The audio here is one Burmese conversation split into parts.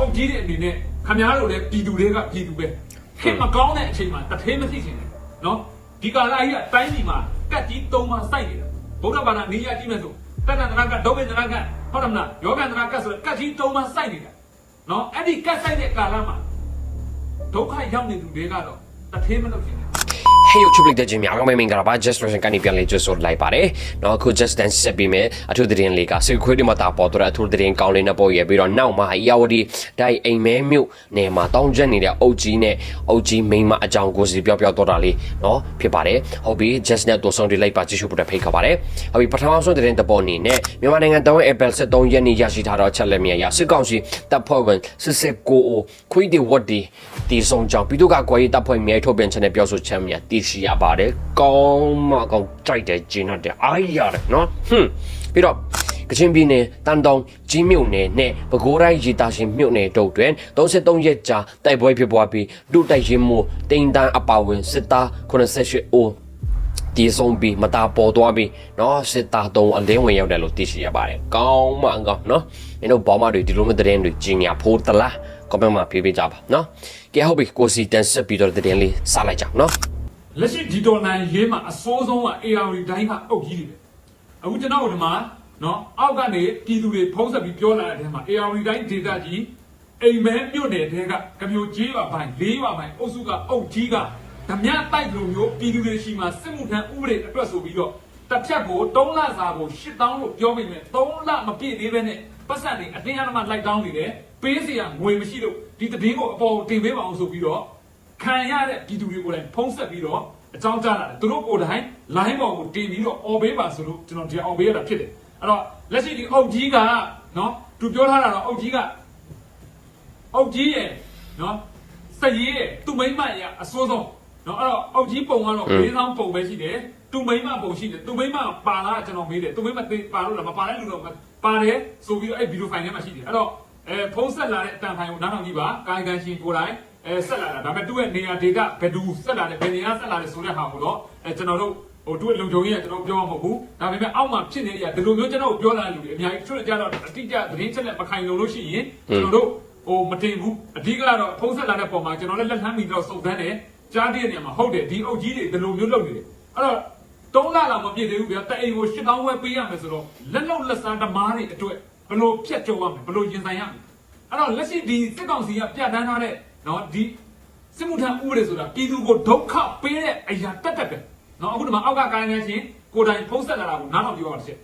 အုတ်ကြီးတွေအနေနဲ့ခမားတို့လည်းပြည်သူတွေကပြည်သူပဲခင်မကောင်းတဲ့အချိန်မှာတထင်းမသိချင်တယ်နော်ဒီကာလကြီးကတိုင်းပြည်မှာကတ်ကြီးသုံးပါစိုက်နေတာဗုဒ္ဓဘာသာနေရာကြည့်မယ်ဆိုတဏ္ဍနာကဒုဗေဒနာကဟုတ်တယ်မလားယောဂန္တနာကဆိုကတ်ကြီးသုံးပါစိုက်နေတာနော်အဲ့ဒီကတ်စိုက်တဲ့ကာလမှာဒုက္ခရောက်နေသူတွေကတော့တထင်းမလုပ်ချင် Hey YouTube လေးတဲ့ချင်းများမင်္ဂလာပါ Just Version ကနေပြန်လေးကြိုဆိုလိုက်ပါတယ်။နောက်အခု Just Dance ဆက်ပြီးမယ်အထူးသတင်းလေးကဆွေခွေးတွေမှာတာပေါ်တော့အထူးသတင်းကောင်းလေးနဲ့ပေါ်ရပြီးတော့နောက်မှာအရာဝတီဒိုင်အိမ်မဲမြို့နယ်မှာတောင်းကျပ်နေတဲ့အုတ်ကြီးနဲ့အုတ်ကြီးမိန်းမအကြောင်းကိုစီပြောပြောတော့တာလေးနော်ဖြစ်ပါတယ်။ဟုတ်ပြီ Just နဲ့တူဆောင်တွေလိုက်ပါကြည့်ရှုဖို့တဖိတ်ခါပါတယ်။ဟုတ်ပြီပထမဆုံးသတင်းတပေါ်အနေနဲ့မြန်မာနိုင်ငံတောင်း Apple 73ရက်နေ့ရရှိထားတော့ချက်လက်မြရစစ်ကောင်စီတပ်ဖွဲ့ဝင်စစ်စစ်ကိုခွေးတွေဝတ်တီတီဆောင်ကြောင့်ပြည်သူ့ကကွယ်ရေးတပ်ဖွဲ့မြေထုတ်ပြန်ချက်နဲ့ပြောဆိုချက်မြတီ ည်ရှိရပါတယ်ကောင်းမကောင်းကြိုက်တယ်ဂျင်းတ်တယ်အားရတယ်နော်ဟွန်းပြီးတော့ကချင်ပြည်နယ်တန်တောင်ကြီးမြို့နယ်နဲ့ပဲခူးတိုင်းရီတာရှင်မြို့နယ်တို့တွင်33ရက်ကြာတိုက်ပွဲဖြစ်ပွားပြီးလူတိုက်ရင်မှုတိန်တန်းအပါဝင်စစ်သား88ဦးဒီဆုံးပြီးမတာပေါ်သွားပြီးเนาะစစ်သားသုံးအလင်းဝင်ရောက်တယ်လို့သိရှိရပါတယ်။ကောင်းမှန်ကောင်းเนาะမင်းတို့ဘောမတွေဒီလိုမျိုးသတင်းတွေကြီးညာဖို့တလား comment မှာပေးပေးကြပါเนาะ။ကဲဟုတ်ပြီကိုစီတန်ဆက်ပြီးတော့သတင်းလေးစလိုက်ကြအောင်เนาะ လက်ရှိဒီဒေါ်နိုင်ရေးမှာအစိုးဆုံးက AR တိုင်းကအုပ်ကြီးတွေပဲအခုကျွန်တော်တို့ဒီမှာနော်အောက်ကနေပြည်သူတွေဖုံးဆက်ပြီးပြောလာတဲ့အထဲမှာ AR တိုင်းဒေတာကြီးအိမ်မဲမြို့နယ်တဲကကမျိုးကြီးပါပိုင်း၄ပါပိုင်းအုပ်စုကအုပ်ကြီးကဓမြတိုက်လိုမျိုးပြည်သူတွေရှိမှစစ်မှုထမ်းဥပဒေအတွက်ဆိုပြီးတော့တစ်ဖြတ်ကို3လစာကို8000လို့ပြောမိမယ်3လမပြည့်သေးပဲနဲ့ပတ်စံတွေအတင်းအဓမ္မလိုက်တောင်းနေတယ်ပေးစရာငွေမရှိလို့ဒီတည်င်းကိုအပေါ်တင်ပေးပါအောင်ဆိုပြီးတော့ ခံရတဲ့ပြည်သူတွေကိုလည်းဖုံးဆက်ပြီးတော့အကြောင်းကြားလာတယ်သူတို့ကိုယ်တိုင် line ပေါ်ကိုတင်ပြီးတော့អော်ပေးပါဆိုလို့ကျွန်တော်ဒီအောင်ပေးရတာဖြစ်တယ်အဲ့တော့လက်ရှိဒီအုတ်ကြီးကနော်သူပြောထားတာတော့အုတ်ကြီးကအုတ်ကြီးရဲ့နော်စက်ရေးရဲ့သူမိမ့်မရဲ့အစိုးဆုံးနော်အဲ့တော့အုတ်ကြီးပုံကတော့ဘေးဆောင်ပုံပဲရှိတယ်သူမိမ့်မပုံရှိတယ်သူမိမ့်မပါလားကျွန်တော်မေးတယ်သူမိမ့်မသိပါလို့လားမပါတဲ့လူတော့ပါတယ်ဆိုပြီးတော့အဲ့ဗီဒီယိုဖိုင်ထဲမှာရှိတယ်အဲ့တော့အဲဖုံးဆက်လာတဲ့အတန်ဖိုင်ကိုနားထောင်ကြည့်ပါကာယကံရှင်ကိုယ်တိုင် အဲဆက်လာတာဒါပေမဲ့သူ့ရဲ့နေရာဒေတာဘယ်သူဆက်လာတယ်ဘယ်နေရာဆက်လာတယ်ဆိုတဲ့ဟာကိုတော့အဲကျွန်တော်တို့ဟိုသူ့ရဲ့လုံခြုံရေးကကျွန်တော်ပြောမှာမဟုတ်ဘူးဒါပေမဲ့အောက်မှာဖြစ်နေတဲ့အရာဒီလိုမျိုးကျွန်တော်ပြောလာတဲ့လူတွေအများကြီးသူတို့ကြတော့အတိအကျသတင်းချက်လက်မခိုင်လုံလို့ရှိရင်ကျွန်တော်တို့ဟိုမတင်ဘူးအဓိကတော့ဖုံးဆက်လာတဲ့ပုံမှာကျွန်တော်လည်းလက်လှမ်းပြီးတော့စုံစမ်းတယ်ကြားတဲ့နေရာမှာဟုတ်တယ်ဒီအုပ်ကြီးတွေဒီလိုမျိုးလုပ်နေတယ်အဲ့တော့တုံးလာလာမပြည့်သေးဘူးဗျာတအိမ်ကို8000ဝယ်ပေးရမယ်ဆိုတော့လက်လုံလက်စားဓမားတွေအတွက်ဘယ်လိုဖြတ်ကျော်ရမလဲဘယ်လိုရင်ဆိုင်ရမလဲအဲ့တော့လက်ရှိဒီစစ်ကောင်စီကပြဋ္ဌာန်းထားတဲ့ နော်ဒီစစ်မှုထမ်းဥပဒေဆိုတာပြည်သူကိုဒုက္ခပေးတဲ့အရာတက်တက်ပဲနော်အခုဒီမှာအောက်ကကိုင်းနေချင်းကိုတိုင်ဖုံးဆက်လာတာကိုနားထောင်ကြည့်ပါဦးတစ်ချက်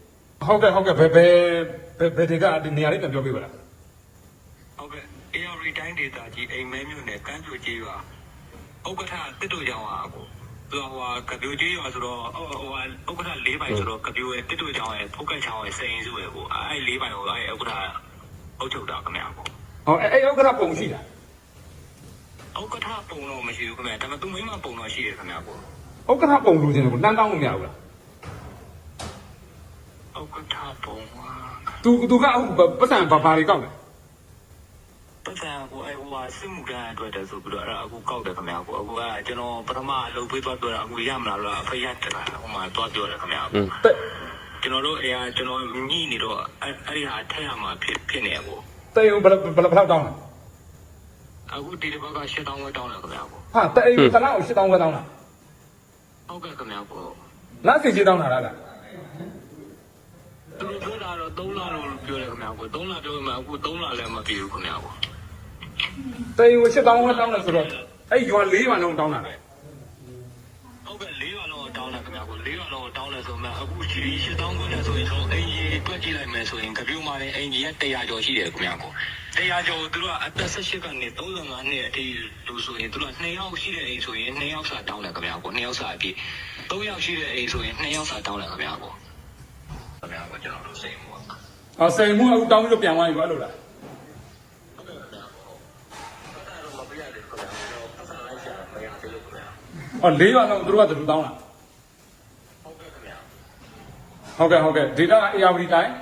ဟုတ်ကဲ့ဟုတ်ကဲ့ဘယ်ဘယ်ဘယ်ဒီကနေနေရာလေးပြန်ပြောပေးပါလားဟုတ်ကဲ့ AR တိုင်းဒေတာကြီးအိမ်မဲမြို့နယ်ကမ်းကြိုကြီးရွာဥက္ကဋ္ဌတစ်တို့ရောင်ဟာကိုသူဟိုကပြိုကြီးရောဆိုတော့ဟိုဥက္ကဋ္ဌ၄ပိုင်ဆိုတော့ကပြိုရဲ့တစ်တို့ရောင်ရဲ့ဖုတ်ကန်ချောင်းရဲ့စိန်စုရဲ့ကိုအဲ့၄ပိုင်ကိုအဲ့ဥက္ကဋ္ဌအုပ်ချုပ်တာခင်ဗျာကိုဟောအဲ့ဥက္ကဋ္ဌပုံရှိလား ဥက္ကဋ္ဌပုံတော့မရှိဘူးခင်ဗျာဒါပေမဲ့သူမိမပုံတော့ရှိတယ်ခင်ဗျာကိုဥက္ကဋ္ဌပုံလူချင်းကိုတန်းတောင်းလို့မရဘူးလားဥက္ကဋ္ဌပုံဟာသူသူကအခုပတ်စံဘာဘာတွေကောက်လဲပတ်စံကိုအဲ့ဟိုဟာစစ်မှုထမ်းအတွက်တည်းဆိုပြီးတော့အဲ့အခုကောက်တယ်ခင်ဗျာကိုအခုကကျွန်တော်ပထမအလုပ်ပေးသွားပြောတာအခုရမလားလို့အဖေရတက်လာဟိုမှာသွားပြောတယ်ခင်ဗျာကိုတက်ကျွန်တော်တို့အရာကျွန်တော်ညှိနေတော့အဲ့အဲ့ဒီဟာထက်ရမှာဖြစ်ဖြစ်နေကိုတက်ရုံဘယ်ဘယ်ဘယ်လောက်တောင်းလဲ အခုဒီတစ်ပတ်က8000ဝက်တောင်းတယ်ခင်ဗျာကိုဟာတက်အိမ်ခဏကို8000ပဲတောင်းတာဟုတ်ကဲ့ခင်ဗျာကိုလက်စီကြီးတောင်းတာလားလားသူတို့ပြောတာတော့3လလို့ပြောတယ်ခင်ဗျာကို3လပြောမှအခု3လလည်းမပြည့်ဘူးခင်ဗျာကိုတက်အိမ်ကို8000ပဲတောင်းတယ်ဆိုတော့အဲ့ရွာ၄ရွာလုံးတောင်းတာလေဟုတ်ကဲ့၄လလုံးတောင်းတယ်ခင်ဗျာကို၄လလုံးတောင်းတယ်ဆိုမှအခုဒီ8000ကိုလည်းဆိုရင်တော့အင်ဂျီတွက်ကြည့်လိုက်မယ်ဆိုရင်ကပြူမာတဲ့အင်ဂျီက100ကျော်ရှိတယ်ခင်ဗျာကို 100ကျော်သူတို့ကအသက်18ကနေ35နှစ်အထိလူဆိုရင်သူတို့က2ယောက်ရှိတဲ့အိမ်ဆိုရင်2ယောက်စာတောင်းတယ်ခင်ဗျာကို2ယောက်စာအပြည့်3ယောက်ရှိတဲ့အိမ်ဆိုရင်2ယောက်စာတောင်းတယ်ခင်ဗျာကိုခင်ဗျာကိုကျွန်တော်တို့စိတ်မှုပါဟောစိန်မှုအခုတောင်းပြီးတော့ပြန်သွားပြီဘာလို့လားမပြရတယ်ခင်ဗျာပတ်စံလိုက်ရှာမရသေးလို့ခင်ဗျာဟော၄ရွာလုံးသူတို့ကသူတောင်းတာဟုတ်ကဲ့ခင်ဗျာဟုတ်ကဲ့ဟုတ်ကဲ့ဒေတာက ARD တိုင်း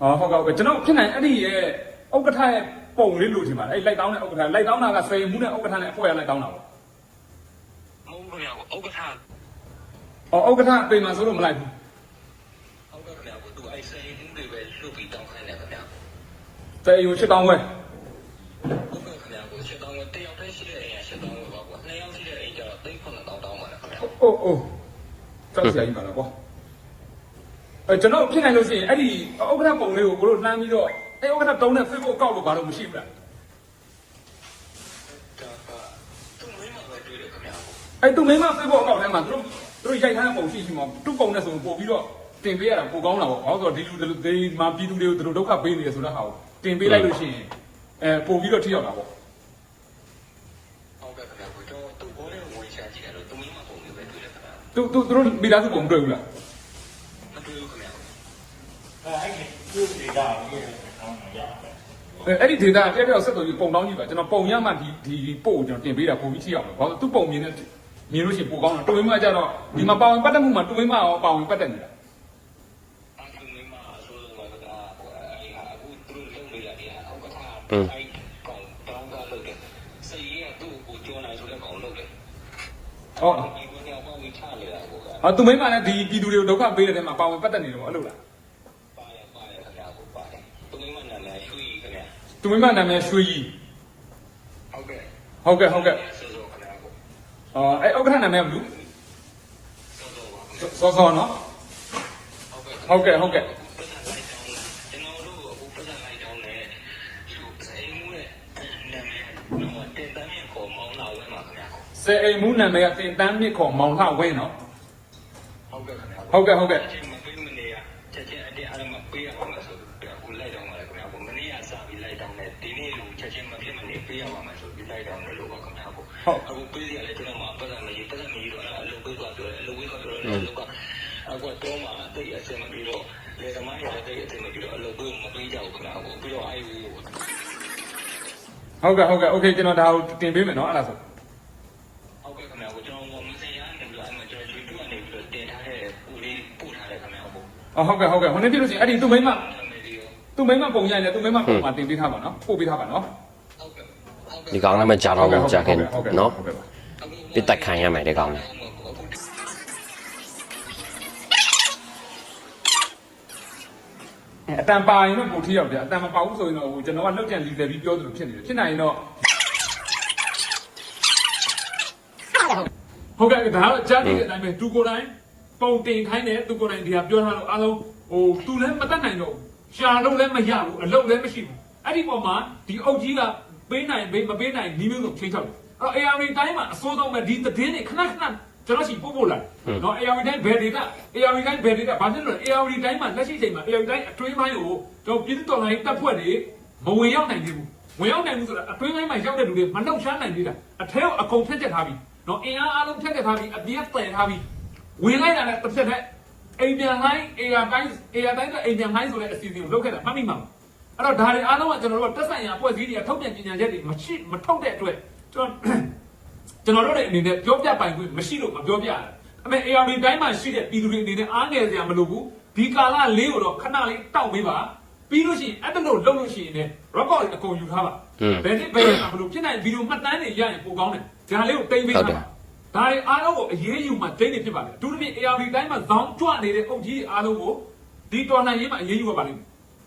ဗျာဟောဟုတ်ကဲ့ဟုတ်ကဲ့ကျွန်တော်ဖြစ်နိုင်အဲ့ဒီရဲ့ဥက္ကဋ္ဌရဲ့ပုံလေးလိုချင်ပါအဲ့လိုက်တောင်းတဲ့ဥက္ကဋ္ဌလိုက်တောင်းတာကစိန်မှုနဲ့ဥက္ကဋ္ဌနဲ့အဖွဲ့ရလိုက်တောင်းတာပေါ့မဟုတ်ခင်ဗျာဥက္ကဋ္ဌဟောဥက္ကဋ္ဌအပေမှာဆိုလို့မလိုက်ဘူးဟုတ်ကဲ့ခင်ဗျာသူအဲ့စိတ်မှုတွေပဲလှုပ်ပြီးတောင်းခိုင်းတယ်ခင်ဗျာတဲယုံရှစ်တောင်းဝဲဟုတ်ကဲ့ခင်ဗျာကိုရှစ်တောင်းတယောက်တည်းရှိတဲ့အိမ်ကရှစ်တောင်းလို့ပါကွာနှစ်ယောက်ရှိတဲ့အိမ်ကျတော့သိန်း9000တောင်းတောင်းပါလားခင်ဗျာအိုးအိုးကြောက်စရာကြီးပါလားကွာအဲ ကျွန်တော်ဖြစ်နိုင်လို့ရှိရင်အဲ့ဒီဥက္ကဋ္ဌပုံလေးကိုကိုတို့လှမ်းပြီးတော့အဲ့ဥက္ကဋ္ဌတုံးတဲ့ Facebook ကောက်လို့ဘာလို့မရှိဘူးလားဒါကသူ့မင်းမပဲတွေ့တယ်ခင်ဗျာအဲ့သူမင်းမ Facebook ကောက်ထဲမှာသူတို့သူတို့ရိုက်ထားတဲ့ပုံရှိရှိမှာသူ့ပုံနဲ့ဆိုပို့ပြီးတော့တင်ပေးရတာပိုကောင်းတာပေါ့ဘာလို့ဆိုတော့ဒီလူတွေမှာပြည်သူတွေကိုသူတို့ဒုက္ခပေးနေတယ်ဆိုတဲ့ဟာကိုတင်ပေးလိုက်လို့ရှိရင်အဲပို့ပြီးတော့ထိရောက်တာပေါ့ဟုတ်ကဲ့ခင်ဗျာကိုတော့သူ့ဘောလေးဝင်ရှာကြည့်တယ်လို့သူမင်းမပုံမျိုးပဲတွေ့တယ်ခင်ဗျာသူသူသူတို့မိသားစုပုံတွေ့ဘူးလားမတွေ့ဘူးခင်ဗျာ အဲ့ဒီသူ့ဒေတာကိုအောင်းရအောင်အဲအဲ့ဒီ data တက်တက်ဆက်သွယ်ပြီးပုံတောင်းကြည့်ပါကျွန်တော်ပုံရမှဒီဒီပို့ကိုကျွန်တော်တင်ပေးတာပို့ပြီးထိရောက်တယ်ဘာလို့သူ့ပုံမြင်တဲ့မြင်လို့ရှိရင်ပိုကောင်းတယ်တူမင်းမကြတော့ဒီမှာပါဝင်ပတ်သက်မှုမှာတူမင်းမရောပါဝင်ပတ်သက်နေတာအဲ့ဒီမင်းမအဆိုးဆုံးကဒါဟိုအဲ့ဟာအခုသူတို့လုပ်နေရတယ်အောက်ကထားอืมအဲ့ကောင်တောင်းကလုပ်တယ်စိတ်ရကသူ့ကိုကြောနိုင်ဆိုတဲ့ကောင်လုပ်တယ်ဟုတ်ဒီကိုညောင်းပေါင်းပြီးထားနေတာကိုကအော်တူမင်းမလည်းဒီပြည်သူတွေကိုဒုက္ခပေးတဲ့ထဲမှာပါဝင်ပတ်သက်နေတယ်ပေါ့အဲ့လိုလား ပါတယ်ပါတယ်ခင်ဗျာကိုပါတယ်သူမင်းမနာမည်ရွှေ ခင်ဗျာတူမင်းမနာမည်ရွှေကြီးဟုတ်ကဲ့ဟုတ်ကဲ့ဟုတ်ကဲ့ဆိုဆိုခင်ဗျာကိုအော်အဲ့ဥက္ကဋ္ဌနာမည်ကဘယ်လိုဆိုဆိုပါခင်ဗျာစောစောနော်ဟုတ်ကဲ့ဟုတ်ကဲ့ဟုတ်ကဲ့ကျွန်တော်တို့အခုပတ်စံလိုက်တောင်းတယ်သူစိတ်မှုနဲ့နာမည်တော့တင်တန်းမြေခေါ်မောင်းလာဝဲမှာခင်ဗျာစေအိမ်မူးနာမည်ကတင်တန်းမြစ်ခေါ်မောင်လှဝင်းနော်ဟုတ်ကဲ့ခင်ဗျာဟုတ်ကဲ့ဟုတ်ကဲ့ ပေးရပါမယ်ဆိုပြီးလိုက်တော့မလို့ပါခင်ဗျာဟုတ်အခုပေးရလဲကျွန်တော်မှပတ်စံမကြီးပတ်စံမကြီးတော့အလုပ်ပေးသွားပြောတယ်အလုပ်ပေးသွားပြောတယ်အလုပ်ကအခုတော့မှတိတ်အဆင်မပြေတော့လေသမားရတဲ့တိတ်အဆင်မပြေတော့အလုပ်ပေးမပေးကြဘူးခင်ဗျာဟုတ်ပြီးတော့အဲ့ဒီဟုတ်ကဲ့ဟုတ်ကဲ့ okay ကျွန်တော်ဒါကိုတင်ပေးမယ်နော်အဲ့ဒါဆိုဟုတ်ကဲ့ခင်ဗျာကျွန်တော်မစင်ရနေပြီးတော့အဲ့မှာကျွန်တော် YouTube ကနေပြီးတော့တင်ထားတဲ့ပူလေးပို့ထားတယ်ခင်ဗျာဟုတ်အော်ဟုတ်ကဲ့ဟုတ်ကဲ့ဟိုနေ့ပြလို့ရှိရင်အဲ့ဒီသူ့မိမသူ့မိမပုံရိုက်နေသူ့မိမပုံမှာတင်ပေးထားပါနော်ပို့ပေးထားပါနော် ဒီကောင်လည်းမကြတော့ဘူးကြာခင်နော်ဟုတ်ကဲ့ပါပြစ်တက်ခံရမယ်ဒီကောင်လည်းအတန်ပါရင်တော့ပိုထိရောက်တယ်အတန်မပါဘူးဆိုရင်တော့ဟိုကျွန်တော်ကလောက်ကြံလီတယ်ပြီးပြောသလိုဖြစ်နေတယ်ဖြစ်နိုင်ရင်တော့ဟုတ်ကဲ့ဒါတော့ကြားနေတဲ့အတိုင်းပဲသူကိုယ်တိုင်ပုံတင်ခိုင်းတယ်သူကိုယ်တိုင်ဒီဟာပြောထားလို့အားလုံးဟိုသူလည်းမတတ်နိုင်တော့ဘူးရှာလို့လည်းမရဘူးအလုပ်လည်းမရှိဘူးအဲ့ဒီပေါ်မှာဒီအုပ်ကြီးက ပေးနိုင်ပေးမပေးနိုင်နီးမျိုးစုံချင်းချောက်တယ်အဲ့တော့ AR တိုင်းမှာအစိုးဆုံးပဲဒီသတင်းတွေခဏခဏကျွန်တော်ရှိပို့ပို့လာတယ်နော် AR တိုင်းဘယ်ဒေတာ AR တိုင်းဘယ်ဒေတာဘာဖြစ်လို့လဲ AR တိုင်းမှာလက်ရှိချိန်မှာ AR တိုင်းအတွင်းပိုင်းကိုကျွန်တော်ပြည်သူတော်လှန်ရေးတပ်ဖွဲ့တွေမဝင်ရောက်နိုင်သေးဘူးဝင်ရောက်နိုင်ဘူးဆိုတာအတွင်းပိုင်းမှာရောက်တဲ့လူတွေမနှုတ်ရှားနိုင်သေးတာအထဲကိုအကုန်ဖျက်ချက်ထားပြီနော်အင်အားအလုံးဖျက်ချက်ထားပြီအပြည့်ပယ်ထားပြီဝင်လိုက်တာလည်းတစ်ဖက်တည်းအိမ်ပြန်ဟိုင်း AR တိုင်း AR တိုင်းကအိမ်ပြန်ဟိုင်းဆိုတဲ့အစီအစဉ်ကိုလုပ်ခဲ့တာမှတ်မိမှာမ အဲ့တော့ဒါတွေအားလုံးကကျွန်တော်တို့ကတက်ဆိုင်ရာအဖွဲ့အစည်းတွေကထုတ်ပြန်ကြေညာချက်တွေမရှိမထုတ်တဲ့အတွက်ကျွန်တော်ကျွန်တော်တို့တွေအနေနဲ့ပြောပြပိုင်ခွင့်မရှိလို့မပြောပြရတယ်။အမေ AR တိုင်းမှာရှိတဲ့ပြည်သူတွေအနေနဲ့အားငယ်စရာမလိုဘူး။ဒီကာလလေးကိုတော့ခဏလေးတောက်ပေးပါ။ပြီးလို့ရှိရင်အဲ့ဒါလို့လုပ်လို့ရှိရင်လည်း record တွေအကုန်ယူထားပါ။ဘယ်နှစ်ဘယ်နှစ်မလို့ဖြစ်နိုင်ဗီဒီယိုမှတ်တမ်းတွေရရင်ပိုကောင်းတယ်။ဒါလေးကိုတင်ပေးပါ။ဒါတွေအားလုံးကိုအရေးယူမှဒိတ်နေဖြစ်ပါလေ။အထူးသဖြင့် AR တိုင်းမှာဇောင်းကြွနေတဲ့အုပ်ကြီးတွေအားလုံးကိုဒီတော်လှန်ရေးမှာအရေးယူပါလိမ့်မယ်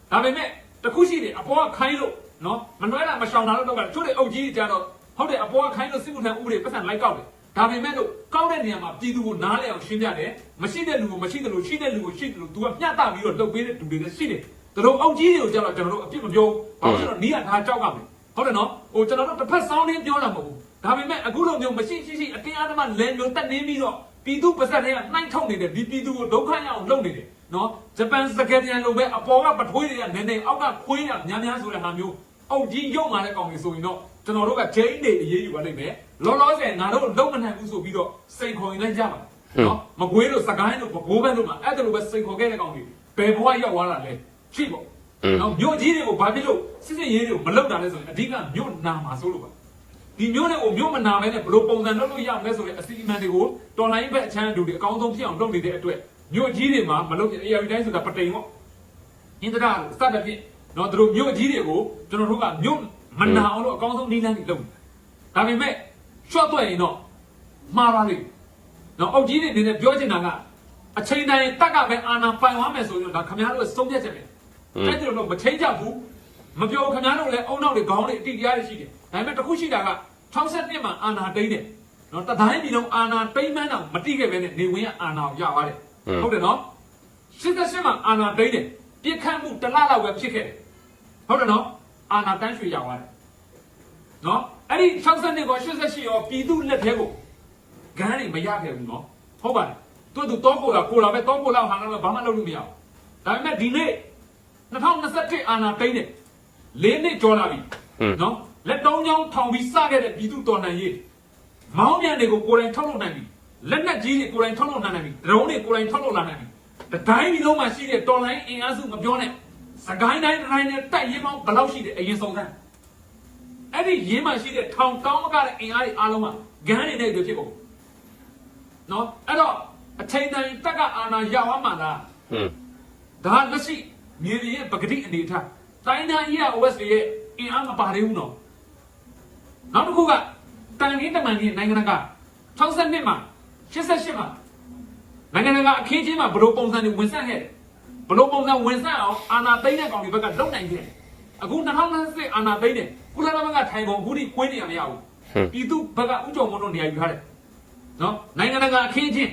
။ဒါပေမဲ့ တခုရှိတယ်အပေါ်ကခိုင်းလို့နော်မနှွဲတာမရှောင်တာလို့တော့ကချို့တဲ့အုပ်ကြီးတွေကြတော့ဟုတ်တယ်အပေါ်ကခိုင်းလို့စစ်မှုထမ်းဥပဒေပတ်စံလိုက်ကောက်တယ်ဒါပေမဲ့လို့ကောက်တဲ့နေရာမှာပြည်သူကိုနားလည်အောင်ရှင်းပြတယ်မရှိတဲ့လူကိုမရှိတယ်လို့ရှိတဲ့လူကိုရှိတယ်လို့ तू ကမျှတပြီးတော့လုပ်ပေးတဲ့လူတွေလည်းရှိတယ်ဒါတော့အောက်ကြီးတွေကိုကျတော့ကျွန်တော်တို့အပြစ်မပြောဘူးဘာလို့လဲဆိုတော့နီးရထားကြောက်ကမယ်ဟုတ်တယ်နော်ဟိုကျွန်တော်တို့တစ်ဖက်ဆောင်းင်းပြောတာမဟုတ်ဘူးဒါပေမဲ့အခုလိုမျိုးမရှိရှိရှိအတင်းအဓမ္မလဲမျိုးတက်နေပြီးတော့ပြည်သူပါစက်တွေကနှိုင်းထုတ်နေတယ်ဒီပြည်သူကိုဒုက္ခရအောင်လုပ်နေတယ် နော်ဂျပန်စကပြန်လိုပဲအပေါ်ကပထွေးတွေကနည်းနည်းအောက်ကခွေးရများများဆိုတဲ့ဟာမျိုးအောက်ကြီးရုံမာတဲ့ကောင်တွေဆိုရင်တော့ကျွန်တော်တို့ကဂျိန်းတွေအရေးယူပါလိမ့်မယ်လောလောဆယ်ငါတို့လုံးမနိုင်ဘူးဆိုပြီးတော့စိန်ခေါ်ရင်လည်းကြပါနော်မကွေးတို့စကိုင်းတို့ဘိုးဘန်းတို့မှာအဲ့ဒါလိုပဲစိန်ခေါ်ခဲ့တဲ့ကောင်တွေဘယ်ဘဝရောက်သွားတာလဲရှိပေါ့နော်မြို့ကြီးတွေကိုဘာဖြစ်လို့စစ်စစ်ရေးတွေကိုမလုပ်တာလဲဆိုရင်အဓိကမြို့နာမှာဆိုလို့ပါဒီမြို့တွေကိုမြို့မနာမဲနဲ့ဘလို့ပုံစံလုပ်လို့ရမယ်ဆိုတဲ့အစီအမံတွေကိုတော်လိုင်းဘက်အချမ်းတူတွေအကောင်းဆုံးဖြစ်အောင်လုပ်နေတဲ့အတွက် မြို့ကြီးတွေမှာမလုပ်ရင် AR တိုင်းဆိုတာပတိန်ပေါ့အင်္ဒရာစတဲ့ဖြင့်နော်တို့မြို့ကြီးတွေကိုကျွန်တော်တို့ကမြို့မနာအောင်လို့အကောင်းဆုံးနည်းလမ်းတွေလုပ်တယ်ဒါပေမဲ့ short တော့ရင်တော့မှားပါလိမ့်နော်အုတ်ကြီးတွေအနေနဲ့ပြောချင်တာကအချိန်တိုင်းတက်ကပဲအာဏာပိုင်သွားမယ်ဆိုရင်ဒါခင်ဗျားတို့ဆုံးဖြတ်ချက်ပဲအဲ့ဒီလိုတော့မချိန်ကြဘူးမပြောခင်ဗျားတို့လည်းအုံနောက်တွေခေါင်းတွေအတိတရားတွေရှိတယ်ဒါပေမဲ့တစ်ခုရှိတာက62မှာအာဏာတိမ့်တယ်နော်တတိုင်းပြည်လုံးအာဏာတိမ့်မှန်းတော့မတိခဲ့ပဲနဲ့နေဝင်ကအာဏာကိုရပါတယ် ဟုတ်တယ်နော်88မှာအာဏာတိမ့်တယ်ပြစ်ခတ်မှုတစ်လလောက်ပဲဖြစ်ခဲ့တယ်ဟုတ်တယ်နော်အာဏာတန်းရွှေရသွားတယ်နော်အဲ့ဒီ62ကော88ရောပြည်သူလက်ထဲကိုဂန်းတွေမရခဲ့ဘူးနော်ဟုတ်ပါတယ်သူသူတော့ကိုလာကိုလာပဲတော့ကိုလာဟာလည်းဘာမှလုပ်လို့မရဘူးဒါပေမဲ့ဒီနေ့2021အာဏာသိမ်းတယ်၄နှစ်ကျော်လာပြီနော်လက်တောင်းချောင်းထောင်ပြီးစခဲ့တဲ့ပြည်သူတော်လှန်ရေးမောင်းပြန်တွေကိုကိုယ်တိုင်ထုတ်လုပ်နိုင်ပြီ လက်နက်ကြီးတွေကိုယ်တိုင်ထုတ်လုပ်နိုင်ပြီဒရုန်းတွေကိုယ်တိုင်ထုတ်လုပ်လာနိုင်ပြီတတိုင်းပြည်လုံးမှာရှိတဲ့တော်လှန်ရေးအင်အားစုမပြောနဲ့စကိုင်းတိုင်းတိုင်းနဲ့တိုက်ရေးပေါင်းဘယ်လောက်ရှိတယ်အရင်ဆုံးကန်းအဲ့ဒီရင်းမှာရှိတဲ့ထောင်ကောင်းမကတဲ့အင်အားတွေအားလုံးကဂန်းတွေနဲ့တွေဖြစ်ကုန်နော်အဲ့တော့အချိန်တိုင်းတက်ကအာဏာရအောင်မှလားဟွန်းဒါလက်ရှိမြေပြင်ရဲ့ပဂတိအနေထားတိုင်းတိုင်းကြီးက OS ရဲ့အင်အားမပါသေးဘူးနော်နောက်တစ်ခုကတန်ခင်းတမန်ကြီးနိုင်ငံတကာ62မှာ 88မှာနိုင်ငံတကာအခင်းချင်းမှာဘယ်လိုပုံစံတွေဝင်ဆက်ခဲ့တယ်ဘယ်လိုပုံစံဝင်ဆက်အောင်အာဏာသိမ်းတဲ့ကောင်တွေဘက်ကလုံနိုင်ခဲ့တယ်အခု2020အာဏာသိမ်းတယ်ကုလသမဂ္ဂထိုင်ကုန်အခုထိကွင်းနေရမရဘူးပြည်သူဘက်ကဥကြုံမလို့နေရာယူထားတယ်နော်နိုင်ငံတကာအခင်းချင်း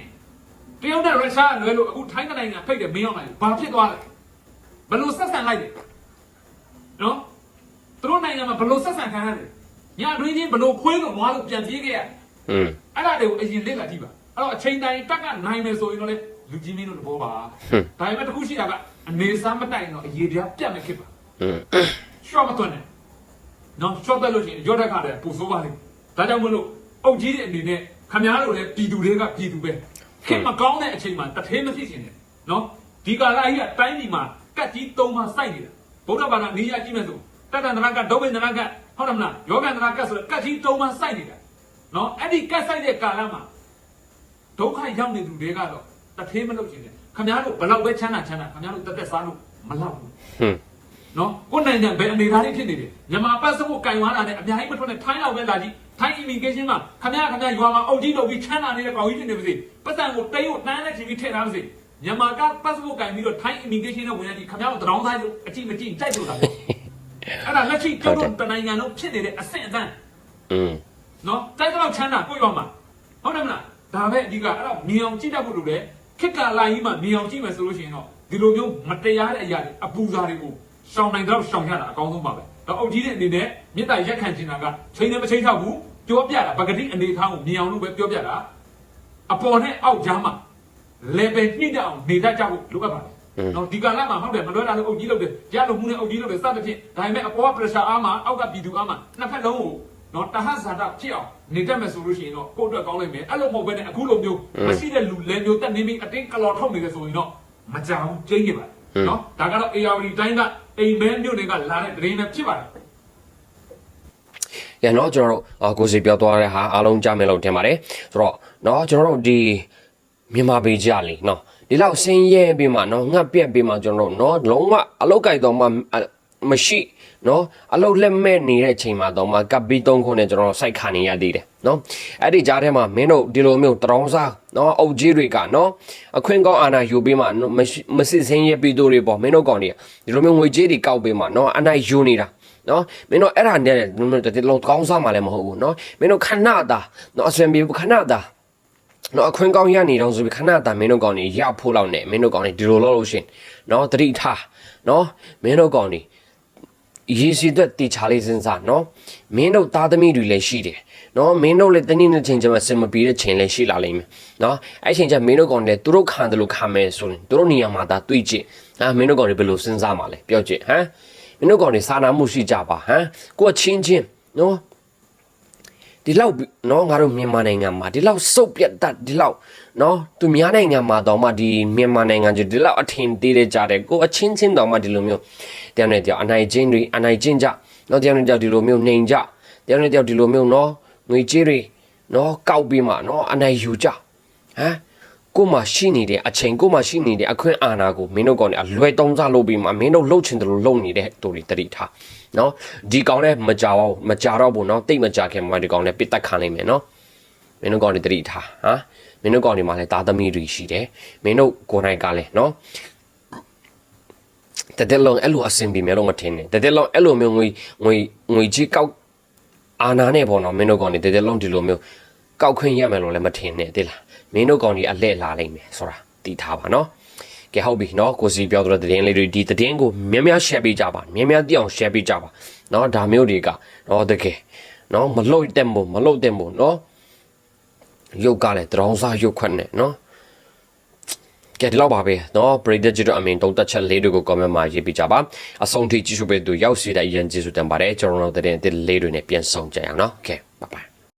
တရုတ်နဲ့ရုရှားလွယ်လို့အခုထိုင်းနိုင်ငံဖိတ်တယ်မင်းအောင်လိုက်ဘာဖြစ်သွားလဲဘယ်လိုဆက်ဆံလိုက်လဲနော်သူတို့နိုင်ငံမှာဘယ်လိုဆက်ဆံခံရလဲညအတွင်းချင်းဘယ်လိုခွေးလို့မွားလို့ပြန်ပြေးခဲ့ရလဲဟွန်းအဲ့ဒါတွေကိုအရင်လေ့လာကြည့်ပါ အဲ့တော့အချိန်တိုင်းတက်ကနိုင်မယ်ဆိုရင်တော့လေလူကြီးမင်းတို့တဘောပါဒါပေမဲ့တစ်ခုရှိတာကအနေစားမတိုင်တော့အရေးပြပြတ်မယ်ခစ်ပါဟွန်းရှော့မသွန်းနဲ့နော်ရှော့တက်လို့ရှိရင်ရော့တက်ကလည်းပူဆိုးပါလိမ့်ဒါကြောင့်မလို့အုတ်ကြီးတဲ့အနေနဲ့ခမားတို့လည်းပြည်သူတွေကပြည်သူပဲခင်မကောင်းတဲ့အချိန်မှာတထေးမဖြစ်ရှင်တယ်နော်ဒီကာလကြီးကတိုင်းပြည်မှာကတ်ကြီးသုံးပါစိုက်နေတာဗုဒ္ဓဘာသာနေရကြည့်မယ်ဆိုတတ္တန္တရကဒုဗေန္ဒရကဟုတ်တယ်မလားယောဂန္တရကဆိုတော့ကတ်ကြီးသုံးပါစိုက်နေတာနော်အဲ့ဒီကတ်စိုက်တဲ့ကာလမှာ ဒုက္ခရောက်နေသူတွေကတော့တထေးမလုပ်ရှင်တယ်ခမားတို့ဘလောက်ပဲချမ်းသာချမ်းသာခမားတို့တက်တက်စားလို့မလောက်ဘူးဟွန်းနော်ကိုယ်နိုင်ငံဘယ်အနေသားလေးဖြစ်နေတယ်မြန်မာပတ်စဖို့ကင်သွားတာနဲ့အများကြီးမထွက်နဲ့ထိုင်းလောက်ပဲလာကြည့်ထိုင်း immigration မှာခမရခမရရွာမှာအုပ်ကြီးလုပ်ပြီးချမ်းသာနေတဲ့ကောင်ကြီးဖြစ်နေပါစေပတ်စံကိုတိတ်ကိုတန်းနဲ့ချီပြီးထည့်ထားပါစေမြန်မာကပတ်စဖို့ကင်ပြီးတော့ထိုင်း immigration နဲ့ဝင်ရကြည့်ခမရတို့တောင်းသားလို့အကြည့်မကြည့်ကြိုက်လို့တာပေါ့အဲ့ဒါလက်ရှိကျုပ်တို့တနိုင်ငံလုံးဖြစ်နေတဲ့အဆင့်အတန်းဟွန်းနော်တိုက်တော့ချမ်းသာကိုယ့်ရွာမှာဟုတ်တယ်မလား ဒါပဲအဓိကအဲ့တော့မြင်အောင်ကြည့်တတ်ဖို့လိုတယ်ခစ်ကာလာကြီးမှာမြင်အောင်ကြည့်မယ်ဆိုလို့ရှိရင်တော့ဒီလိုမျိုးမတရားတဲ့အရာတွေအပူစာတွေကိုရှောင်နိုင်တော့ရှောင်ရတာအကောင်းဆုံးပါပဲတော့အုပ်ကြီးတဲ့အနေနဲ့မြစ်တာရက်ခံချင်တာကချိန်နဲ့မချိန်ချဘူးပြောပြတာပဂတိအနေထားကိုမြင်အောင်လို့ပဲပြောပြတာအပေါ်နဲ့အောက်ကြားမှာ level ညှိတတ်အောင်နေတတ်ကြဖို့လိုအပ်ပါတယ်နော်ဒီကာလမှာဟုတ်တယ်မလွဲတာလို့အုပ်ကြီးလုပ်တယ်ကြားလို့မှုနဲ့အုပ်ကြီးလုပ်တယ်စသဖြင့်ဒါပေမဲ့အပေါ်က pressure အားမှာအောက်ကပြည်သူအားမှာနှစ်ဖက်လုံးကို နော်တဟဇာတဖြစ်အောင်နေတတ်မယ်ဆိုလို့ရှိရင်တော့ကိုယ့်အတွက်ကောင်းလိမ့်မယ်အဲ့လိုမဟုတ်ဘဲနဲ့အခုလိုမျိုးမရှိတဲ့လူလဲမျိုးတက်နေပြီးအတင်းကလော်ထုတ်နေတယ်ဆိုရင်တော့မကြောက်ဘူးကျင်းနေပါနော်ဒါကတော့ ARD တိုင်းကအိမ်မဲမျိုးတွေကလာတဲ့ဒရင်းနဲ့ဖြစ်ပါတယ်ရနော်ကျွန်တော်တို့အာကိုစီပြောသွားတဲ့ဟာအားလုံးကြားမယ်လို့ထင်ပါတယ်ဆိုတော့နော်ကျွန်တော်တို့ဒီမြန်မာပြည်ကြလीနော်ဒီလောက်ဆင်းရဲပြီးမှနော်ငှက်ပြက်ပြီးမှကျွန်တော်တို့နော်လုံးဝအလောက်ကြိုက်တော့မှမရှိ နော်အလောက်လက်မဲ့နေတဲ့အချိန်မှာတော့မှကပ်ပြီးသုံးခုနဲ့ကျွန်တော်စိုက်ခါနေရသေးတယ်နော်အဲ့ဒီကြားထဲမှာမင်းတို့ဒီလိုမျိုးတရောင်းစားနော်အုပ်ကြီးတွေကနော်အခွင့်ကောင်းအာဏာယူပြီးမှမရှိမစစ်စင်းရဲပြီးတို့တွေပေါ့မင်းတို့ကောင်တွေဒီလိုမျိုးငွေကြေးတွေကောက်ပြီးမှနော်အနိုင်ယူနေတာနော်မင်းတို့အဲ့ဒါနဲ့ဒီလုံးကောင်းစားမှလည်းမဟုတ်ဘူးနော်မင်းတို့ခဏတာနော်အဆွေပြေခဏတာနော်အခွင့်ကောင်းရနေတော့ဆိုပြီးခဏတာမင်းတို့ကောင်းနေရဖို့လောက်နဲ့မင်းတို့ကောင်းနေဒီလိုလုပ်လို့ရှင်နော်တတိထားနော်မင်းတို့ကောင်းနေ ရေးစီတဲ့တီချာလေးစဉ်းစားနော်မင်းတို့သားသမီးတွေလည်းရှိတယ်နော်မင်းတို့လည်းတနည်းနဲ့ချင်းချင်းမစင်မပြေတဲ့ချိန်လည်းရှိလာလိမ့်မယ်နော်အဲ့ချိန်ကျမင်းတို့ကောင်းတယ်သူတို့ခံတယ်လို့ခံမယ်ဆိုရင်သူတို့နေရာမှာဒါတွေးကြည့်အာမင်းတို့ကောင်းတွေဘယ်လိုစဉ်းစားမှာလဲပြောကြည့်ဟမ်မင်းတို့ကောင်တွေစာနာမှုရှိကြပါဟမ်ကိုကချင်းချင်းနော်ဒီလောက်နော်ငါတို့မြန်မာနိုင်ငံမှာဒီလောက်စုပ်ပြတ်တတ်ဒီလောက် နော်သူများနိုင်ငံမှာတော့မှဒီမြန်မာနိုင်ငံကျဒီလောက်အထင်သေးတဲ့ကြတယ်ကိုအချင်းချင်းတော့မှဒီလိုမျိုးတရားနဲ့တရားအနိုင်ချင်းတွေအနိုင်ချင်းကြနော်တရားနဲ့တရားဒီလိုမျိုးနှိမ်ကြတရားနဲ့တရားဒီလိုမျိုးနော်ငွေကြေးတွေနော်ကောက်ပြီးမှနော်အနိုင်ယူကြဟမ်ကိုမှရှိနေတဲ့အချိန်ကိုမှရှိနေတဲ့အခွင့်အာဏာကိုမင်းတို့ကောင်တွေအလွယ်တုံးစားလုပ်ပြီးမှမင်းတို့လှုပ်ချင်တယ်လို့လုပ်နေတဲ့တူတွေတတိထားနော်ဒီကောင်လည်းမကြောက်မကြတော့ဘူးနော်တိတ်မကြခင်မှာဒီကောင်လည်းပစ်တက်ခံနိုင်မယ်နော်မင်းတို့ကောင်တွေတတိထားဟာ မင်းတို့ကောင်ဒီမှာလည်းသားသမီးတွေရှိတယ်မင်းတို့ကိုယ်တိုင်ကလည်းနော်တတဲ့လုံးအဲ့လိုအဆင်ပြေမယ်လို့မထင်နဲ့တတဲ့လုံးအဲ့လိုမျိုးငွေငွေငွေကြီးကောက်အာနာနဲ့ပေါ့နော်မင်းတို့ကောင်ဒီတတဲ့လုံးဒီလိုမျိုးကောက်ခွင့်ရမယ်လို့လည်းမထင်နဲ့တိလားမင်းတို့ကောင်ဒီအလှည့်လာလိမ့်မယ်ဆိုတာတီးထားပါနော်ကဲဟုတ်ပြီเนาะကိုစီပြောတဲ့သတင်းလေးတွေဒီသတင်းကိုများများ share ပေးကြပါများများသိအောင် share ပေးကြပါเนาะဒါမျိုးတွေကเนาะတကယ်เนาะမလို့တဲ့မို့မလို့တဲ့မို့เนาะ ရုပ်ကလည်းတရောင်းစားရုပ်ခွက်နဲ့เนาะကဲဒီလောက်ပါပဲเนาะ Brader ကြီးတို့အမင်တုံးတက်ချက်လေးတွေကို comment မှာရေးပြကြပါအဆုံးထိကြည့်ရှုပေးသူရောက်စီတဲ့အရင်ကျေးဇူးတင်ပါတယ်ကျွန်တော်တို့တဲ့တဲ့လေးတွေနဲ့ပြန်ဆောင်ကြရအောင်เนาะ okay bye bye